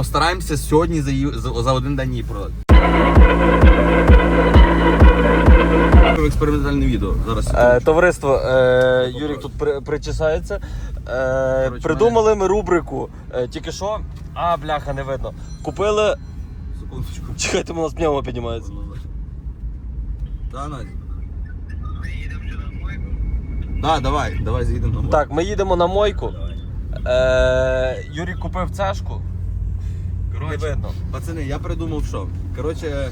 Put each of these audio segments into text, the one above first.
постараємося сьогодні за, її- за, за один день її продати. Експериментальне відео. Зараз. Е, товариство, е, Юрік тут при, причесається. Е, Коротше, придумали ми рубрику. Е, тільки що. А, бляха, не видно. Купили. Секундочку. Чекайте, у нас пневмо піднімається. Да, Надя. Да, давай, давай заїдемо на море. Так, ми їдемо на мойку. Е, Юрік купив цешку. Не Коротше, видно. пацани, я придумав що. Коротше,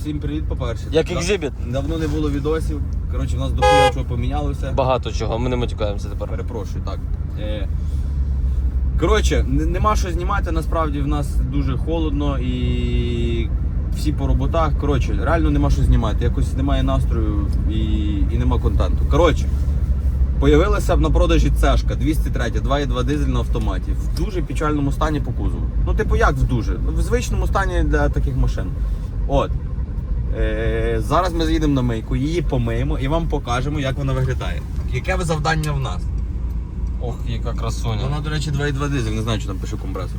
всім привіт, по-перше. Як екзибіт. Давно не було відосів. Коротше, в нас дохуя чого помінялося. Багато чого, ми не матюкаємося тепер. Перепрошую, так. Е, Коротше, н- нема що знімати, насправді в нас дуже холодно і всі по роботах. Коротше, реально нема що знімати. Якось немає настрою і, і нема контенту. Коротше, появилася на продажі цешка 203, 2,2 дизель на автоматі. В дуже печальному стані по кузову. Ну, типу, як в дуже? В звичному стані для таких машин. От. Е, зараз ми з'їдемо на мийку, її помиємо і вам покажемо, як вона виглядає. Яке ви завдання в нас? Ох, яка красуня. Вона, до речі, 2,2 дизель, не знаю, що там пише компресор.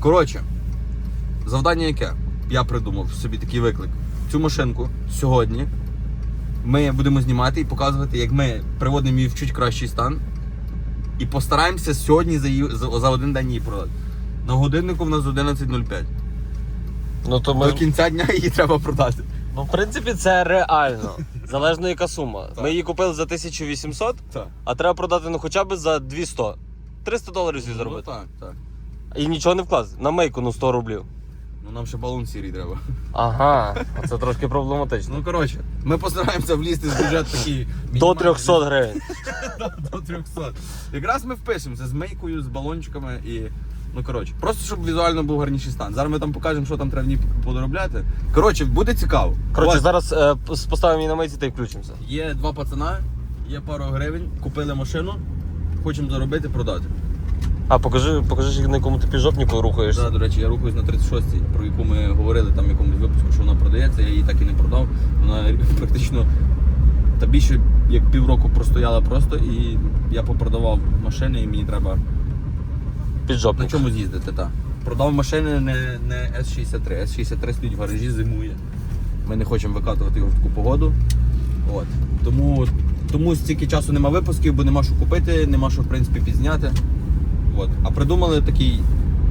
Коротше, завдання яке? Я придумав собі такий виклик. Цю машинку сьогодні ми будемо знімати і показувати, як ми приводимо її в чуть кращий стан. І постараємося сьогодні за, її, за, за один день її продати. На годиннику в нас 11.05. Ну то ми. До кінця дня її треба продати. Ну, в принципі, це реально. Залежно яка сума. Ми її купили за 1800, Так. а треба продати ну хоча б за 200. 300 доларів собі заробити. Ну, так, так. І нічого не вкласти. На мейку ну 100 рублів. Нам ще балон сірий треба. Ага, це трошки проблематично. Ну коротше, ми постараємося влізти з бюджет такий. До 300 гривень. До 300. Якраз ми впишемося з мейкою, з балончиками і. Ну коротше, просто щоб візуально був гарніший стан. Зараз ми там покажемо, що там треба в ній подоробляти. Коротше, буде цікаво. Коротше, Ось, зараз е, поставимо її на мейці та й включимося. Є два пацана, є пару гривень, купили машину, хочемо заробити, продати. А, покажи, покажи, на якому ти піджопнику рухаєшся. Да, до речі, я рухаюсь на 36-й, про яку ми говорили там в якомусь випуску, що вона продається, я її так і не продав. Вона практично та більше як півроку простояла просто і я попродавав машини і мені треба на чому з'їздити, так. Продав машини не, не S63. S63 стоїть в гаражі, зимує. Ми не хочемо викатувати його в таку погоду. От. Тому, тому стільки часу нема випусків, бо нема що купити, нема що в принципі підзняти. От. А придумали такий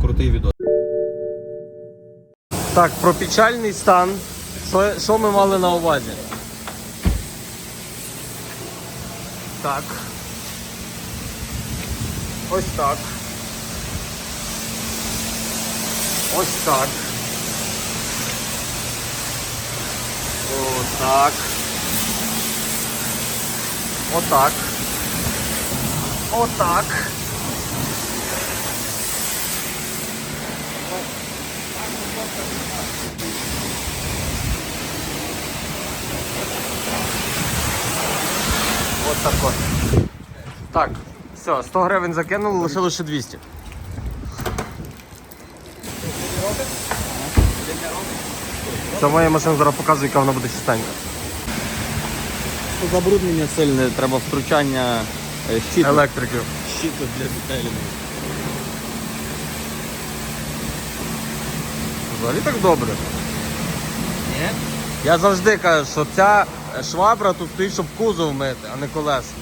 крутий відео. Так, про печальний стан. Що, що ми мали на увазі? Так. Ось так. Ось так. Отак. Отак. Отак. От так от. Так, все, 100 гривень закинули, лишилося ще 200. Це моя машина зараз показує, яка вона буде чистенька. Забруднення сильне, треба втручання щиту, Електриків. щиту для детелів. Взагалі так добре. Ні? Я завжди кажу, що ця швабра тут стоїть, щоб кузов мити, а не колеса.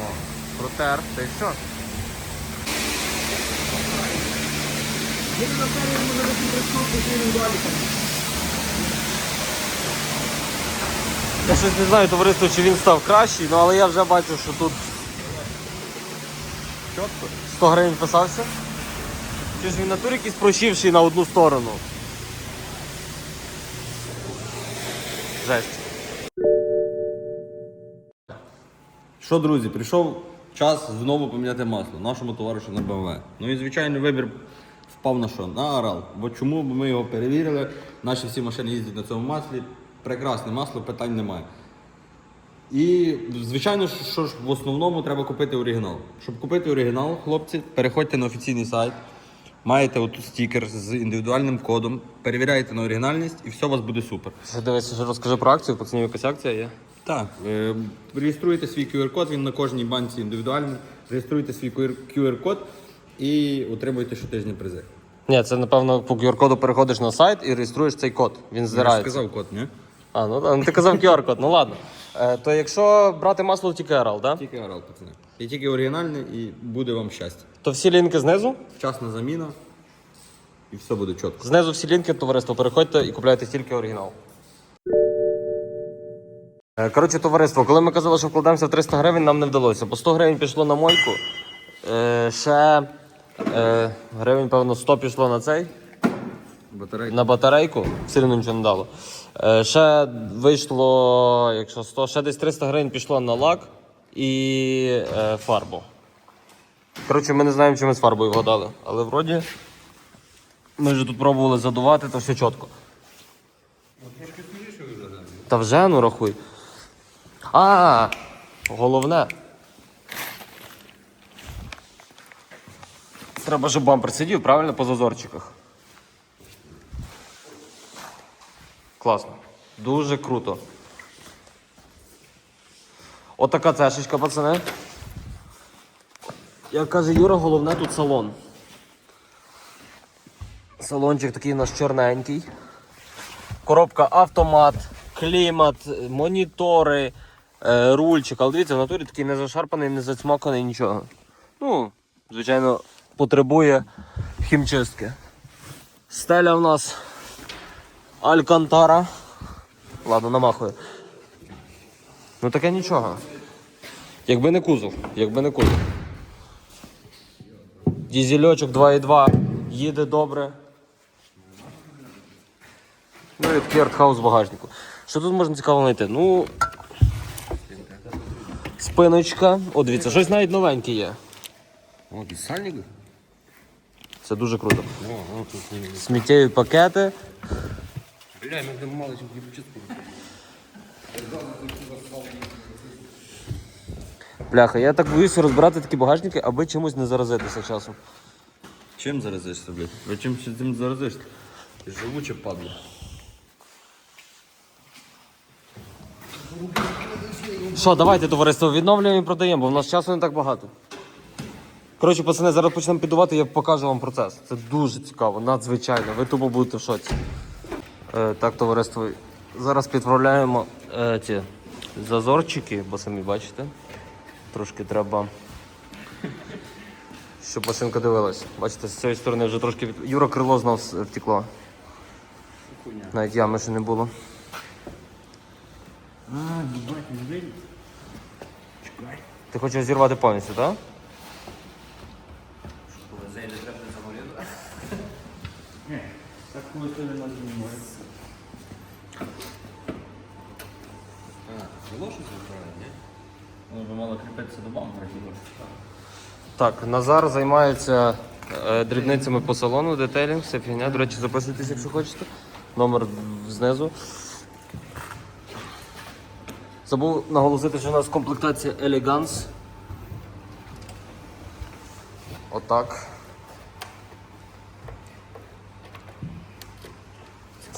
О, протер, та й все. Я щось не знаю, товариство, чи він став кращий, ну але я вже бачу, що тут 100 гривень писався. Чи ж він натур якийсь прощивший на одну сторону? Жесть. Що, друзі, прийшов час знову поміняти масло нашому товаришу на БМВ. Ну і звичайно вибір впав на що? На Арал. Бо чому? Бо ми його перевірили. Наші всі машини їздять на цьому маслі. Прекрасне масло, питань немає. І, звичайно, що ж в основному треба купити оригінал. Щоб купити оригінал, хлопці, переходьте на офіційний сайт. Маєте отут стікер з індивідуальним кодом, перевіряєте на оригінальність і все у вас буде супер. Ще дивись, розкажи про акцію, пацанів якась акція є. Так, е, реєструєте свій QR-код, він на кожній банці індивідуальний. Реєструєте свій QR-код і отримуєте щотижні призи. Ні, це напевно по QR-коду переходиш на сайт і реєструєш цей код. Він здирається. код, ні? А, ну, ну ти казав QR-код, ну ладно. Е, то якщо брати масло тільки RL, да? Тільки орал, пацани. І тільки оригінальний, і буде вам щастя. то всі лінки знизу. Вчасна заміна, і все буде чітко. Знизу всі лінки, товариство, переходьте і купляйте тільки оригінал. Е, Коротше, товариство, коли ми казали, що вкладаємося в 300 гривень, нам не вдалося. По 100 гривень пішло на мойку. Е, ще е, гривень, певно, 100 пішло на цей, Батарейка. на батарейку. Все одно нічого не дало. Е, ще вийшло, якщо 100, ще десь 300 гривень пішло на лак і е, фарбу. Коротше, ми не знаємо, чи ми з фарбою вгадали. Але вроді ми вже тут пробували задувати, то все чітко. Та вже ну рахуй. А, головне. Треба, щоб бампер сидів, правильно, по зазорчиках. Класно. Дуже круто. Отака цешечка, пацани. Як каже Юра, головне тут салон. Салончик такий у нас чорненький. Коробка автомат, клімат, монітори, е, рульчик. Але дивіться, в натурі такий не зашарпаний, не зацмоканий, нічого. Ну, звичайно, потребує хімчистки. Стеля в нас Алькантара. Ладно, намахую. Ну таке нічого. Якби не кузов, якби не кузов. Дізельочок 2.2 їде добре. Ну і такий артхаус в багажнику. Що тут можна цікаво знайти? Ну. Спиночка. О, дивіться, щось навіть новеньке є. О, сальник? Це дуже круто. Сміттєві пакети. Бля, ми будемо мало чим хлібчистку. Бляха, я так боюся розбирати такі багажники, аби чимось не заразитися часом. Чим заразишся, блядь? Ви чим цим заразишся? Живуче падло. Що, давайте, товариство, відновлюємо і продаємо, бо в нас часу не так багато. Коротше, пацани, зараз почнемо підувати, я покажу вам процес. Це дуже цікаво, надзвичайно. Ви тупо будете в шоці. Е, так, товариство, зараз підправляємо е, ці зазорчики, бо самі бачите. Трошки треба. Щоб машинка дивилась. Бачите, з цієї сторони вже трошки від... Юра крило знов втекло. Навіть ями ще не було. А, їбать, не вийде. Чекай. Ти хочеш зірвати повністю, так? Ні, так коли ти не нас знімає. А, було щось відправити, ні? Воно би мало кріпитися до бампера, хіба? Так, Назар займається е, дрібницями по салону, детейлінг, вся фігня. До речі, записуйтесь, якщо хочете. Номер знизу. Забув наголосити, що у нас комплектація Elegance. Отак.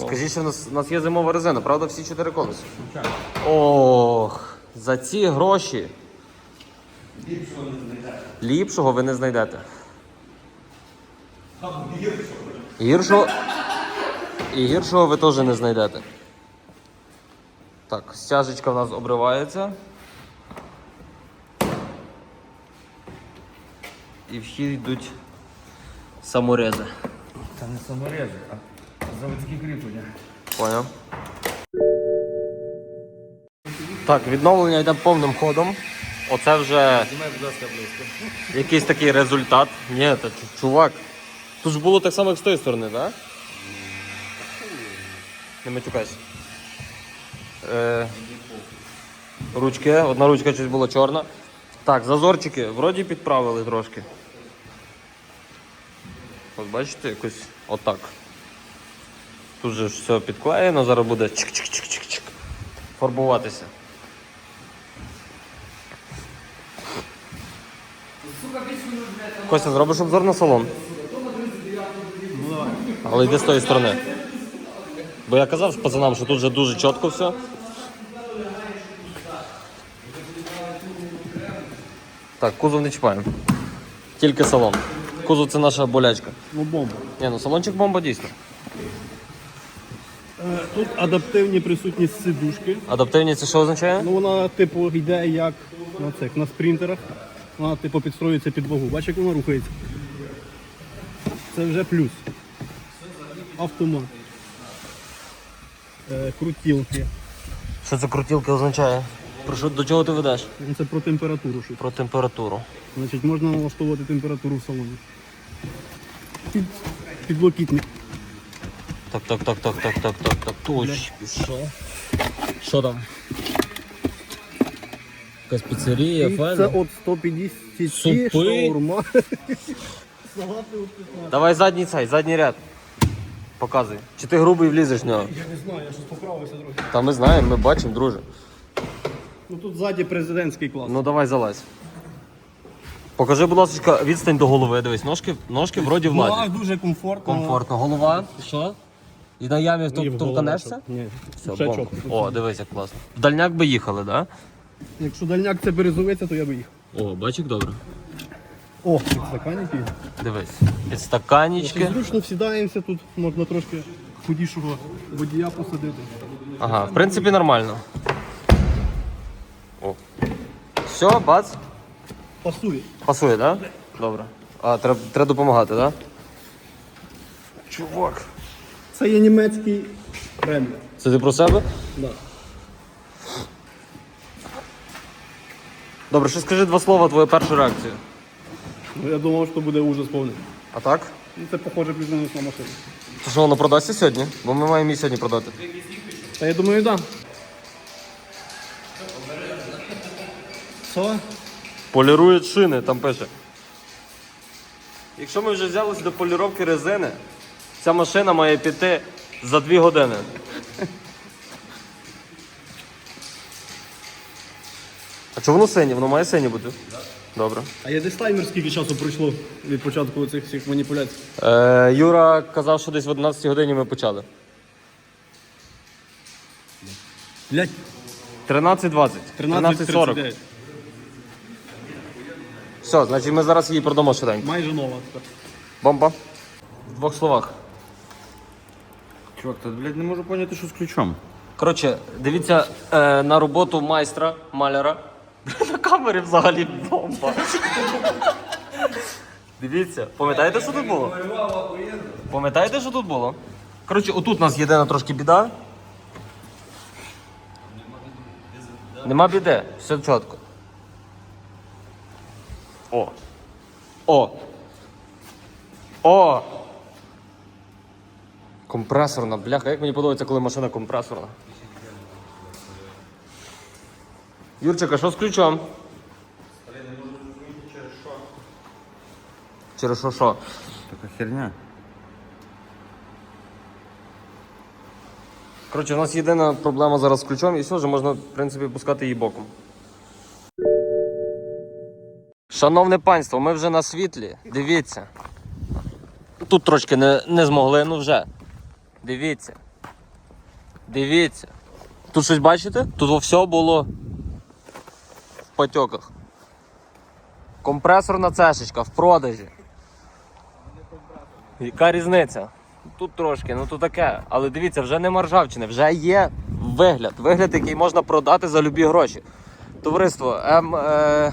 Скажіть, що у нас, у нас є зимова резина, правда, всі чотири колеса? Ох, за ці гроші. Ліпшого ви не знайдете. Гіршого. І гіршого ви теж не знайдете. Так, стяжечка в нас обривається. І в хід йдуть саморези. Це не саморези, а заводські кріплення. Поняв. Так, відновлення йде повним ходом. Оце вже Знімай, будь ласка, близько. якийсь такий результат. Ні, та чу- чувак. Тут ж було так само, як з тої сторони, так? Не матюкайся. Е, ручки, одна ручка щось була чорна. Так, зазорчики, вроді підправили трошки. От бачите, якось отак. Тут же все підклеєно, зараз буде чик-чик-чик-чик-чик. Фарбуватися. Костя, зробиш обзор на салон? Але йди з тої сторони. Бо я казав пацанам, що тут вже дуже чітко все. Так, кузов не чіпаємо. Тільки салон. кузов це наша болячка. Ну, бомба. Ні, ну салончик бомба дійсно. Тут адаптивні присутні сидушки. Адаптивні це що означає? Ну вона, типу, йде як на цих на спринтерах. Вона, типу, підстроюється під вагу. Бачиш, як вона рухається. Це вже плюс. Автомат. Е, крутілки. Що це крутілки означає? Про що, до чого ти ведеш? Ну, Це про температуру. Що. Про температуру. Значить, можна налаштовувати температуру в салоні. Під, підлокітник. Так, так, так, так, так, так, так, так. Точ, пішов. Що там? Якась піцерія, це от 150 Супи. шаурма. Давай задній цей, задній ряд. Показуй. Чи ти грубий влізеш в нього? Я не знаю, я щось поправився трохи. Та ми знаємо, ми бачимо, друже. Ну тут ззаді президентський клас. Ну давай залазь. Покажи, будь ласка, відстань до голови. Дивись, ножки, ножки вроді Ну, а дуже комфортно. Комфортно. Голова. Що? І на ямі І в голову, Ні, Все, ще бомба. О, дивись, як класно. В дальняк би їхали, так? Да? Якщо дальняк це березовиця, то я би їх. О, бачик добре. О, стаканики. Дивись. Підстаканічки. Зручно всідаємося тут, можна трошки худішого водія посадити. Ага, в принципі, нормально. О. Все, бац. Пасує. Пасує, так? Да? Добре. А, треба, треба допомагати, так? Да? Чувак. Це є німецький бренд. Це ти про себе? Да. Добре, ще скажи два слова, твою першу реакцію. Ну, я думав, що буде ужас повний. А так? Ну, це похоже плюс-мінус на машину. То що воно продасться сьогодні? Бо ми маємо її сьогодні продати. Та я думаю, так. Да. Що? Полірують шини, там пише. Якщо ми вже взялися до поліровки резини, ця машина має піти за 2 години. А чому воно синє? Воно має синє бути? Добре. А є десь таймер, скільки часу пройшло від початку цих всіх маніпуляцій? Е, Юра казав, що десь в 11 годині ми почали. Блять, 13.20. 13.40. 13.39. Все, значить ми зараз її продамо швиденько. Майже нова. Бомба. В двох словах. Чувак, та, блядь, не можу поняти, що з ключом. Коротше, дивіться е, на роботу майстра, маляра. На камері взагалі бомба. Дивіться, пам'ятаєте, що тут було? Пам'ятаєте, що тут було? Коротше, отут у нас єдина трошки біда. Нема біди, все чітко. О. О. О! Компресорна, бляха, як мені подобається, коли машина компресорна. Юрчик, а що з ключом? Через що що? Така херня. Коротше, у нас єдина проблема зараз з ключом і все, вже можна, в принципі, пускати її боком. Шановне панство, ми вже на світлі. Дивіться. Тут трошки не, не змогли, ну вже. Дивіться. Дивіться. Тут щось бачите? Тут все було в потьоках. Компресорна цешечка в продажі. Яка різниця? Тут трошки, ну то таке. Але дивіться, вже нема ржавчини, вже є вигляд. Вигляд, який можна продати за любі гроші. Товариство, М, е,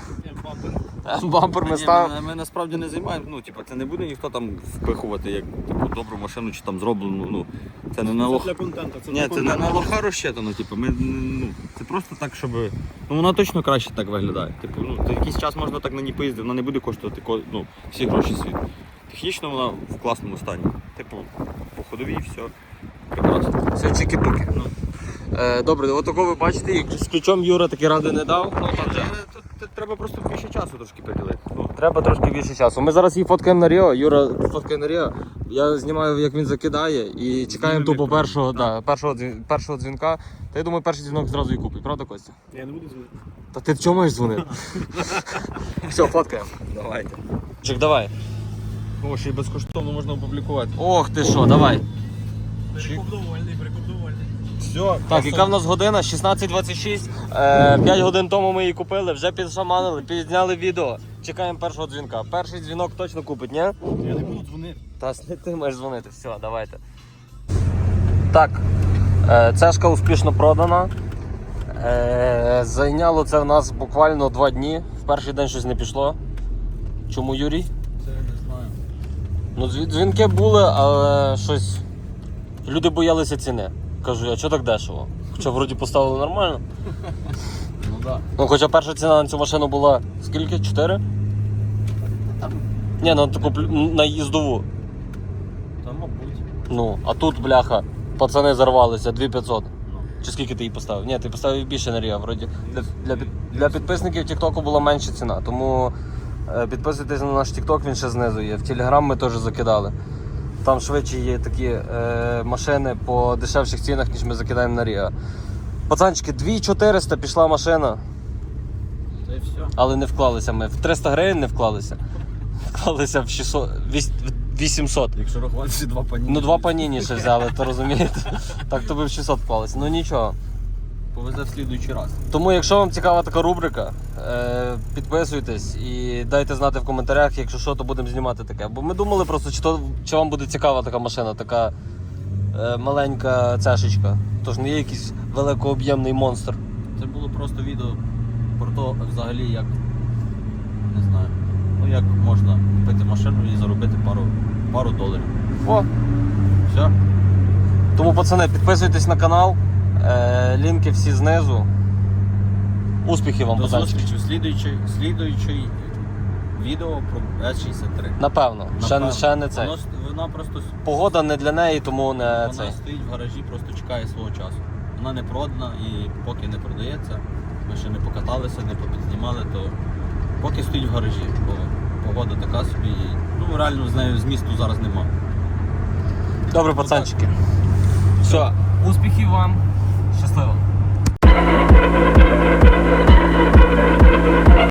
М-бампер ми ставимо. ми, ми насправді не займаємо. Ну, типу, це не буде ніхто там впихувати як типу, добру машину чи там зроблену. Ну, це не на лох. Для контенту. Це Ні, для це не контенту. на лоха розчитано, типу, ми, ну, це просто так, щоб. Ну вона точно краще так виглядає. Типу, ну, ти якийсь час можна так на ній поїздити, вона не буде коштувати ко- ну, всі гроші світу. Технічно вона в класному стані. Типу, по ходовій все. Прекрасно. Все чики-пуки. Е, добре, от такого ви бачите, з ключом Юра таки ради не дав. Ну, там вже. Треба просто більше часу трошки приділити. Ну, Треба трошки більше часу. Ми зараз її фоткаємо на Ріо. Юра фоткає на Ріо. Я знімаю, як він закидає, і чекаємо тупо першого, да, першого, дзвін- першого дзвінка. Та я думаю, перший дзвінок зразу і купить, правда, Костя? Я не буду дзвонити. Та ти чого маєш дзвонити? Все, фоткаємо. давайте. Чек, давай. О, ще й безкоштовно можна опублікувати. Ох ти що, давай. Прикуп довольний, прикуп довольний. Все, Так, яка в нас година? 16.26. Е, 5 годин тому ми її купили, вже підшаманили, підзняли відео. чекаємо першого дзвінка. Перший дзвінок точно купить, ні? Я не буду дзвонити. Та не ти маєш дзвонити. Все, давайте. Так, е, цешка успішно продана. Е, зайняло це в нас буквально два дні. В перший день щось не пішло. Чому Юрій? Це я не знаю. Ну, дзві- дзвінки були, але щось. Люди боялися ціни. Кажу, а чого так дешево? Хоча вроді поставили нормально. Ну так. Ну, хоча перша ціна на цю машину була скільки? 4? Ні, на таку плю- на їздову. Та мабуть. Ну, а тут, бляха, пацани зарвалися, 2500. Ну. Чи скільки ти її поставив? Ні, ти поставив більше на Ріа, вроді. Для, для, для підписників Тіктоку була менша ціна. Тому е, підписуйтесь на наш Тікток, він ще знизу є. В Телеграм ми теж закидали. Там швидше є такі е, машини по дешевших цінах, ніж ми закидаємо на Ріа. Пацанчики, 2400 пішла машина, Та й все. але не вклалися ми. В 300 гривень не вклалися. Вклалися в 600, віс- в 800. Якщо рахувати два пані. Ну, два паніні ще взяли, то розумієте. Так то би в 600 вклалися. Ну нічого. Повезе в слідуючий раз. Тому, якщо вам цікава така рубрика, е, підписуйтесь і дайте знати в коментарях, якщо що, то будемо знімати таке. Бо ми думали просто, чи, то, чи вам буде цікава така машина, така е, маленька цешечка. Тож не є якийсь великооб'ємний монстр. Це було просто відео про те, взагалі, як не знаю. Ну як можна купити машину і заробити пару, пару доларів. О, Все. тому, пацани, підписуйтесь на канал. Е, лінки всі знизу. Успіхів вам, До пацанчики. зустрічі в слідуючий, слідуючий відео про С-63. Напевно. Ще, Напевно. ще не цей. Воно, с- вона просто с- Погода не для неї, тому не вона цей. стоїть в гаражі, просто чекає свого часу. Вона не продана і поки не продається, ми ще не покаталися, не попідзнімали, то поки стоїть в гаражі, бо погода така собі. і, Ну реально з нею змісту зараз нема. Добре, пацанчики. Все, успіхів вам. Щасливо!